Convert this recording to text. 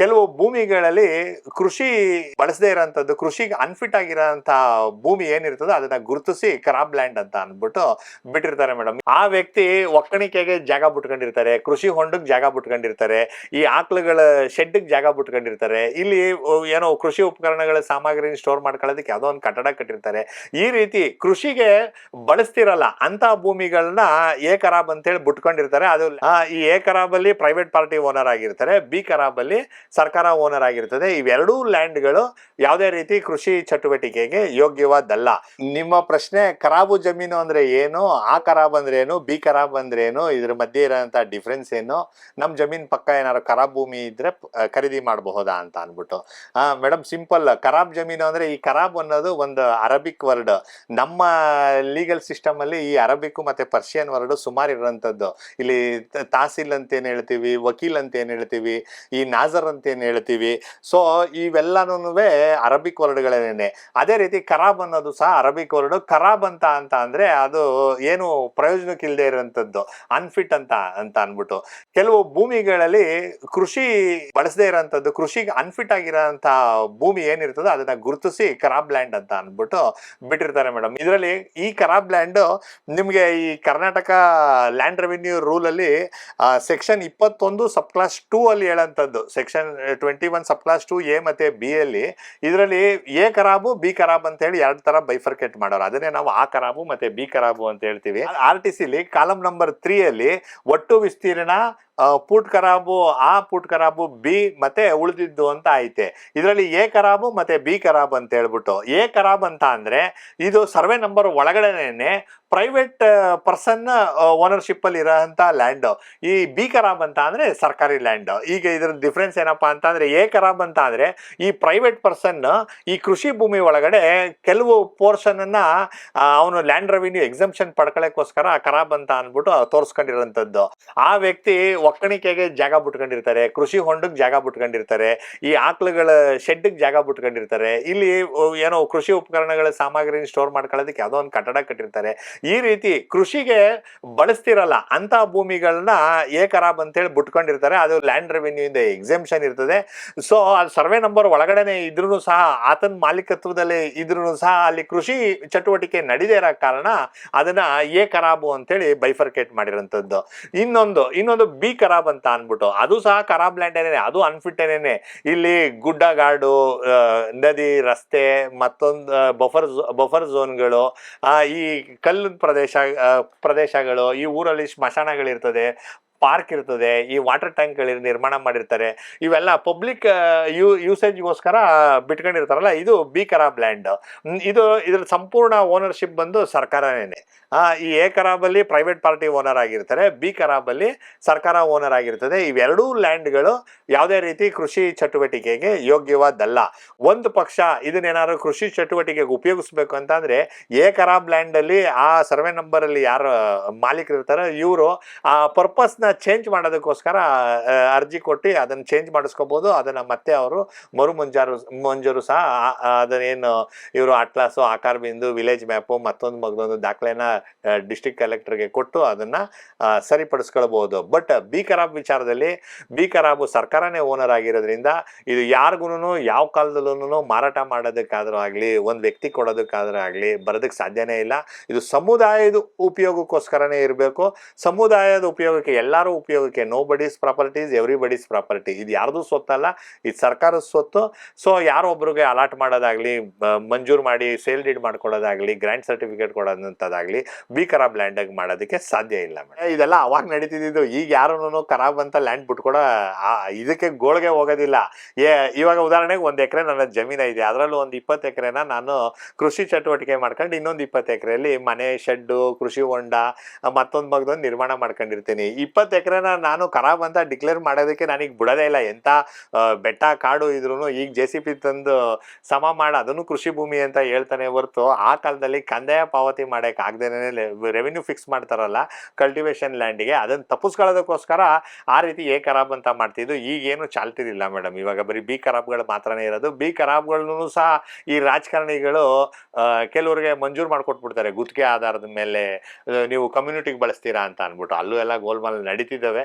ಕೆಲವು ಭೂಮಿಗಳಲ್ಲಿ ಕೃಷಿ ಬಳಸದೇ ಇರೋಂಥದ್ದು, ಕೃಷಿಗೆ ಅನ್ಫಿಟ್ ಆಗಿರೋಂಥ ಭೂಮಿ ಏನಿರ್ತದೋ ಅದನ್ನ ಗುರುತಿಸಿ ಕ್ರಾಪ್ ಲ್ಯಾಂಡ್ ಅಂತ ಅಂದ್ಬಿಟ್ಟು ಬಿಟ್ಟಿರ್ತಾರೆ ಮೇಡಮ್ ಆ ವ್ಯಕ್ತಿ ಒಕ್ಕಣಿಕೆಗೆ ಜಾಗ ಬಿಟ್ಕೊಂಡಿರ್ತಾರೆ, ಕೃಷಿ ಹೊಂಡಕ್ಕೆ ಜಾಗ ಬಿಟ್ಕೊಂಡಿರ್ತಾರೆ, ಈ ಆಕಳುಗಳ ಶೆಡ್ಗೆ ಜಾಗ ಬಿಟ್ಕೊಂಡಿರ್ತಾರೆ, ಇಲ್ಲಿ ಏನೋ ಕೃಷಿ ಉಪಕರಣಗಳ ಸಾಮಗ್ರಿ ಸ್ಟೋರ್ ಮಾಡ್ಕೊಳ್ಳೋದಕ್ಕೆ ಯಾವುದೋ ಒಂದು ಕಟ್ಟಡ ಕಟ್ಟಿರ್ತಾರೆ. ಈ ರೀತಿ ಕೃಷಿಗೆ ಬಳಸ್ತಿರಲ್ಲ ಅಂತ ಭೂಮಿಗಳನ್ನ ಎ ಅಂತ ಅಂತೇಳಿ ಬಿಟ್ಕೊಂಡಿರ್ತಾರೆ. ಅದು ಈ ಎ ಕರಾಬಲ್ಲಿ ಪ್ರೈವೇಟ್ ಪಾರ್ಟಿ ಓನರ್ ಆಗಿರ್ತಾರೆ ಬಿ ಕರಾಬಲ್ಲಿ ಸರ್ಕಾರ ಓನರ್ ಆಗಿರ್ತದೆ. ಇವೆರಡೂ ಲ್ಯಾಂಡ್ಗಳು ಯಾವುದೇ ರೀತಿ ಕೃಷಿ ಚಟುವಟಿಕೆಗೆ ಯೋಗ್ಯವಾದಲ್ಲ ನಿಮ್ಮ ಪ್ರಶ್ನೆ ಖರಾಬು ಜಮೀನು ಅಂದ್ರೆ ಏನು? ಆ ಖರಾಬ್ ಅಂದ್ರೆ ಏನು? ಬಿ ಖರಾಬ್ ಅಂದ್ರೆ ಏನು? ಇದ್ರ ಮಧ್ಯೆ ಇರೋಂಥ ಡಿಫ್ರೆನ್ಸ್ ಏನು? ನಮ್ಮ ಜಮೀನ್ ಪಕ್ಕ ಏನಾದ್ರು ಖರಾಬ್ ಭೂಮಿ ಇದ್ರೆ ಖರೀದಿ ಮಾಡಬಹುದಾ ಅಂತ ಅನ್ಬಿಟ್ಟು ಮೇಡಮ್ ಸಿಂಪಲ್ ಖರಾಬ್ ಜಮೀನು ಅಂದ್ರೆ ಈ ಖರಾಬ್ ಅನ್ನೋದು ಒಂದು ಅರಬಿಕ್ ವರ್ಡ್. ನಮ್ಮ ಲೀಗಲ್ ಸಿಸ್ಟಮ್ ಅಲ್ಲಿ ಈ ಅರಬಿಕ್ ಮತ್ತೆ ಪರ್ಷಿಯನ್ ವರ್ಡ್ ಸುಮಾರು ಇರೋಂಥದ್ದು ಇಲ್ಲಿ ತಹಸೀಲ್ ಅಂತ ಏನ್ ಹೇಳ್ತೀವಿ? ವಕೀಲ್ ಅಂತ ಏನ್ ಹೇಳ್ತೀವಿ? ಈ ನಾಜರ್ ಏನ್ ಹೇಳ್ತೀವಿ. ಸೊ ಇವೆಲ್ಲನೂ ಅರಬಿಕ್ ವರ್ಡ್ಗಳೇನೆ. ಅದೇ ರೀತಿ ಖರಾಬ್ ಅನ್ನೋದು ಸಹ ಅರಬಿಕ್ ವರ್ಡ್. ಖರಾಬ್ ಅಂತ ಅಂತ ಅಂದ್ರೆ ಅದು ಏನು ಪ್ರಯೋಜನಕ್ಕೆ ಇಲ್ಲದೆ ಇರೋಂಥದ್ದು. ಅನ್ಫಿಟ್ ಅಂತ ಅಂತ ಅನ್ಬಿಟ್ಟು ಕೆಲವು ಭೂಮಿಗಳಲ್ಲಿ ಕೃಷಿ ಬಳಸದೇ ಇರೋಂಥದ್ದು ಕೃಷಿಗೆ ಅನ್ಫಿಟ್ ಆಗಿರೋಂಥ ಭೂಮಿ ಏನಿರ್ತದೋ ಅದನ್ನ ಗುರುತಿಸಿ ಖರಾಬ್ ಲ್ಯಾಂಡ್ ಅಂತ ಅಂದ್ಬಿಟ್ಟು ಬಿಟ್ಟಿರ್ತಾರೆ ಮೇಡಮ್. ಇದರಲ್ಲಿ ಈ ಖರಾಬ್ ಲ್ಯಾಂಡ್ ನಿಮಗೆ ಈ ಕರ್ನಾಟಕ ಲ್ಯಾಂಡ್ ರೆವಿನ್ಯೂ ರೂಲ್ ಅಲ್ಲಿ ಸೆಕ್ಷನ್ ಇಪ್ಪತ್ತೊಂದು ಸಬ್ ಕ್ಲಾಸ್ ಟೂ ಅಲ್ಲಿ ಹೇಳಂತದ್ದು section twenty one sub class two A ಮತ್ತೆ ಬಿ ಅಲ್ಲಿ ಇದರಲ್ಲಿ ಎ ಕರಾಬು, ಬಿ ಖರಾಬ್ ಅಂತ ಹೇಳಿ ಎರಡು ತರ ಬೈಫರ್ಕೇಟ್ ಮಾಡೋರು. ಅದನ್ನೇ ನಾವು ಆ ಕರಾಬು ಮತ್ತೆ ಬಿ ಕರಾಬು ಅಂತ ಹೇಳ್ತೀವಿ. ಆರ್ ಟಿ ಸಿಲಿ ಕಾಲಮ್ ನಂಬರ್ ತ್ರೀ ಅಲ್ಲಿ ಒಟ್ಟು ವಿಸ್ತೀರ್ಣ ಪುಟ್ ಖರಾಬು ಆ ಪುಟ್ ಖರಾಬು ಬಿ ಮತ್ತೆ ಉಳಿದಿದ್ದು ಅಂತ ಐತೆ. ಇದರಲ್ಲಿ ಎ ಖರಾಬು ಮತ್ತೆ ಬಿ ಖರಾಬ್ ಅಂತ ಹೇಳ್ಬಿಟ್ಟು. ಎ ಖರಾಬ್ ಅಂತ ಅಂದ್ರೆ ಇದು ಸರ್ವೆ ನಂಬರ್ ಒಳಗಡೆನೆ ಪ್ರೈವೇಟ್ ಪರ್ಸನ್ ಓನರ್ಶಿಪ್ ಅಲ್ಲಿ ಇರೋಂಥ ಲ್ಯಾಂಡ್. ಈ ಬಿ ಖರಾಬ್ ಅಂತ ಅಂದ್ರೆ ಸರ್ಕಾರಿ ಲ್ಯಾಂಡ್. ಈಗ ಇದ್ರ ಡಿಫ್ರೆನ್ಸ್ ಏನಪ್ಪಾ ಅಂತ ಅಂದ್ರೆ ಎ ಖರಾಬ್ ಅಂತ ಅಂದ್ರೆ ಈ ಪ್ರೈವೇಟ್ ಪರ್ಸನ್, ಈ ಕೃಷಿ ಭೂಮಿ ಒಳಗಡೆ ಕೆಲವು ಪೋರ್ಷನ್ ಅನ್ನ ಅವನು ಲ್ಯಾಂಡ್ ರೆವಿನ್ಯೂ ಎಕ್ಸಂಪ್ಷನ್ ಪಡ್ಕೊಳ್ಳೋಕ್ಕೋಸ್ಕರ ಖರಾಬ್ ಅಂತ ಅಂದ್ಬಿಟ್ಟು ತೋರಿಸ್ಕೊಂಡಿರೋಂಥದ್ದು. ಆ ವ್ಯಕ್ತಿ ಒಕ್ಕಣಿಕೆಗೆ ಜಾಗ ಬಿಟ್ಕೊಂಡಿರ್ತಾರೆ, ಕೃಷಿ ಹೊಂಡಕ್ಕೆ ಜಾಗ ಬಿಟ್ಕೊಂಡಿರ್ತಾರೆ, ಈ ಆಕಳುಗಳ ಶೆಡ್ಗೆ ಜಾಗ ಬಿಟ್ಕೊಂಡಿರ್ತಾರೆ, ಇಲ್ಲಿ ಏನೋ ಕೃಷಿ ಉಪಕರಣಗಳ ಸಾಮಗ್ರಿನ ಸ್ಟೋರ್ ಮಾಡ್ಕೊಳ್ಳೋದಕ್ಕೆ ಯಾವುದೋ ಒಂದು ಕಟ್ಟಡ ಕಟ್ಟಿರ್ತಾರೆ. ಈ ರೀತಿ ಕೃಷಿಗೆ ಬಳಸ್ತಿರಲ್ಲ ಅಂತ ಭೂಮಿಗಳನ್ನ ಎ ಖರಾಬ್ ಅಂತೇಳಿ ಬಿಟ್ಕೊಂಡಿರ್ತಾರೆ. ಅದು ಲ್ಯಾಂಡ್ ರೆವಿನ್ಯೂ ಇಂದ ಎಕ್ಸೆಂಪ್ಷನ್ ಇರ್ತದೆ. ಸೊ ಸರ್ವೆ ನಂಬರ್ ಒಳಗಡೆನೆ ಇದ್ರೂ ಸಹ ಆತನ ಮಾಲೀಕತ್ವದಲ್ಲಿ ಇದ್ರೂ ಸಹ ಅಲ್ಲಿ ಕೃಷಿ ಚಟುವಟಿಕೆ ನಡೀದೇ ಇರೋ ಕಾರಣ ಅದನ್ನ ಎ ಖರಾಬು ಅಂತೇಳಿ ಬೈಫರ್ಕೇಟ್ ಮಾಡಿರೋಂಥದ್ದು. ಇನ್ನೊಂದು ಇನ್ನೊಂದು ಬಿ ಖರಾಬ್ ಅಂತ ಅನ್ಬಿಟ್ಟು ಅದು ಸಹ ಖರಾಬ್ ಲ್ಯಾಂಡ್ ಏನೇನೆ ಅದು ಅನ್ಫಿಟ್ ಏನೇನೆ. ಇಲ್ಲಿ ಗುಡ್ಡಗಾಡು ಆ, ನದಿ ರಸ್ತೆ ಮತ್ತೊಂದು ಬಫರ್ ಬಫರ್ ಝೋನ್ಗಳು ಈ ಕಲ್ಲು ಪ್ರದೇಶ ಪ್ರದೇಶಗಳು ಈ ಊರಲ್ಲಿ ಸ್ಮಶಾನಗಳಿರ್ತದೆ ಪಾರ್ಕ್ ಇರ್ತದೆ, ಈ ವಾಟರ್ ಟ್ಯಾಂಕ್ಗಳು ನಿರ್ಮಾಣ ಮಾಡಿರ್ತಾರೆ, ಇವೆಲ್ಲ ಪಬ್ಲಿಕ್ ಯೂ, ಯೂಸೇಜ್ಗೋಸ್ಕರ ಬಿಟ್ಕೊಂಡಿರ್ತಾರಲ್ಲ, ಇದು ಬಿ ಖರಾಬ್ ಲ್ಯಾಂಡ್ ಇದು ಇದ್ರ ಸಂಪೂರ್ಣ ಓನರ್ಶಿಪ್ ಬಂದು ಸರ್ಕಾರನೇ ಈ ಎ ಕರಾಬಲ್ಲಿ ಪ್ರೈವೇಟ್ ಪಾರ್ಟಿ ಓನರ್ ಆಗಿರ್ತಾರೆ, ಬಿ ಕರಾಬಲ್ಲಿ ಸರ್ಕಾರ ಓನರ್ ಆಗಿರ್ತದೆ. ಇವೆರಡೂ ಲ್ಯಾಂಡ್ಗಳು ಯಾವುದೇ ರೀತಿ ಕೃಷಿ ಚಟುವಟಿಕೆಗೆ ಯೋಗ್ಯವಾದಲ್ಲ ಒಂದು ಪಕ್ಷ ಇದನ್ನೇನಾದ್ರು ಕೃಷಿ ಚಟುವಟಿಕೆಗೆ ಉಪಯೋಗಿಸ್ಬೇಕು ಅಂತಂದರೆ, ಎ ಕರಾಬ್ ಲ್ಯಾಂಡಲ್ಲಿ ಆ ಸರ್ವೆ ನಂಬರ್ ಅಲ್ಲಿ ಯಾರು ಮಾಲೀಕರು ಇರ್ತಾರೋ ಇವರು ಆ ಪರ್ಪಸ್ ಚೇಂಜ್ ಮಾಡೋದಕ್ಕೋಸ್ಕರ ಅರ್ಜಿ ಕೊಟ್ಟು ಅದನ್ನ ಚೇಂಜ್ ಮಾಡಿಸ್ಕೋಬಹುದು ಅದನ್ನ ಮತ್ತೆ ಅವರು ಮರು ಮುಂಜಾರು, ಮಂಜೂರು ಸಹ ಅದನ್ನೇನು ಇವರು ಅಟ್ಲಾಸು ಆಕಾರ ಬಿಂದು ವಿಲೇಜ್ ಮ್ಯಾಪು ಮತ್ತೊಂದು ಮಗದೊಂದು ದಾಖಲೆನ ಡಿಸ್ಟ್ರಿಕ್ಟ್ ಕಲೆಕ್ಟರ್ಗೆ ಕೊಟ್ಟು ಅದನ್ನ ಸರಿಪಡಿಸ್ಕೊಳ್ಬೋದು. ಬಟ್ ಬಿ ಕರಾಬ್ ವಿಚಾರದಲ್ಲಿ, ಬಿ ಕರಾಬು ಸರ್ಕಾರನೇ ಓನರ್ ಆಗಿರೋದ್ರಿಂದ, ಇದು ಯಾರಿಗೂ ಯಾವ ಕಾಲದಲ್ಲೂ ಮಾರಾಟ ಮಾಡೋದಕ್ಕಾದ್ರೂ ಆಗಲಿ, ಒಂದು ವ್ಯಕ್ತಿ ಕೊಡೋದಕ್ಕಾದ್ರೂ ಆಗಲಿ ಬರೋದಕ್ಕೆ ಸಾಧ್ಯನೇ ಇಲ್ಲ. ಇದು ಸಮುದಾಯದ ಉಪಯೋಗಕ್ಕೋಸ್ಕರನೇ ಇರಬೇಕು. ಸಮುದಾಯದ ಉಪಯೋಗಕ್ಕೆ ಎಲ್ಲರೂ ಉಪಯೋಗಕ್ಕೆ nobody's properties everybody's property ಇದು ಯಾರ್ದು ಸ್ವತ್ತಲ್ಲ, ಇದು ಸರ್ಕಾರದ ಸ್ವತ್ತು. ಸೊ ಯಾರೊಬ್ಬರಿಗೆ ಅಲಾಟ್ ಮಾಡೋದಾಗ್ಲಿ ಮಂಜೂರು ಮಾಡಿ ಸೇಲ್ ಡೀಡ್ ಮಾಡ್ಕೊಡೋದಾಗ್ಲಿ ಗ್ರ್ಯಾಂಡ್ ಸರ್ಟಿಫಿಕೇಟ್ ಕೊಡೋದಂಥದ್ದಾಗಲಿ, ಬಿ ಖರಾಬ್ ಲ್ಯಾಂಡಾಗಿ ಮಾಡೋದಕ್ಕೆ ಸಾಧ್ಯ ಇಲ್ಲ ಮೇಡಮ್ ಇದೆಲ್ಲ ಅವಾಗ ನಡೀತಿದ್ದು ಈಗ ಯಾರೂ ಖರಾಬ್ ಅಂತ ಲ್ಯಾಂಡ್ ಬಿಟ್ಕೊಡ ಇದಕ್ಕೆ ಗೋಳಿಗೆ ಹೋಗೋದಿಲ್ಲ. ಏ, ಇವಾಗ ಉದಾಹರಣೆಗೆ ಒಂದು ಎಕರೆ ನನ್ನ ಜಮೀನ ಇದೆ. ಅದರಲ್ಲೂ ಒಂದು ಇಪ್ಪತ್ತು ಎಕರೆನ ನಾನು ಕೃಷಿ ಚಟುವಟಿಕೆ ಮಾಡ್ಕೊಂಡು ಇನ್ನೊಂದು ಇಪ್ಪತ್ತು ಎಕರೆಯಲ್ಲಿ ಮನೆ ಶೆಡ್ಡು ಕೃಷಿ ಹೊಂಡ, ಮತ್ತೊಂದು ಮಗದೊಂದು ನಿರ್ಮಾಣ ಮಾಡ್ಕೊಂಡಿರ್ತೀನಿ. ಇಪ್ಪತ್ತು ಎಕರೆನ ನಾನು ಖರಾಬ್ ಅಂತ ಡಿಕ್ಲೇರ್ ಮಾಡೋದಕ್ಕೆ ನನಗೆ ಬಿಡೋದೇ ಇಲ್ಲ. ಎಂಥ ಬೆಟ್ಟ, ಕಾಡು ಇದ್ರೂ ಈಗ ಜೆ ಸಿ ಪಿ ತಂದು, ಸಮ ಮಾಡಿ, ಅದನ್ನು ಕೃಷಿ ಭೂಮಿ ಅಂತ ಹೇಳ್ತಾನೆ ಹೊರತು ಆ ಕಾಲದಲ್ಲಿ ಕಂದಾಯ ಪಾವತಿ ಮಾಡೋಕೆ ಆಗದೇನೆ ರೆವಿನ್ಯೂ ಫಿಕ್ಸ್ ಮಾಡ್ತಾರಲ್ಲ ಕಲ್ಟಿವೇಶನ್ ಲ್ಯಾಂಡಿಗೆ ಅದನ್ನು ತಪ್ಪಿಸ್ಕೊಳ್ಳೋದಕ್ಕೋಸ್ಕರ ಆ ರೀತಿ ಎ ಖರಾಬ್ ಅಂತ ಮಾಡ್ತಿದ್ದು. ಈಗೇನು ಚಾಲ್ತಿರಲಿಲ್ಲ ಮೇಡಮ್. ಇವಾಗ ಬರೀ ಬಿ ಖರಾಬ್ಗಳು ಮಾತ್ರನೇ ಇರೋದು. ಬಿ ಖರಾಬ್ಗಳನ್ನು ಸಹ ಈ ರಾಜಕಾರಣಿಗಳು ಕೆಲವರಿಗೆ ಮಂಜೂರು ಮಾಡಿಕೊಟ್ಬಿಡ್ತಾರೆ. ಗುತ್ತಿಗೆ ಆಧಾರದ ಮೇಲೆ ನೀವು ಕಮ್ಯುನಿಟಿಗೆ ಬಳಸ್ತೀರಾ ಅಂತ ಅಂದ್ಬಿಟ್ಟು. ಅಲ್ಲೂ ಎಲ್ಲ ಗೋಲ್ಮಾಲ್ ನಡೀತಿದ್ದಾವೆ.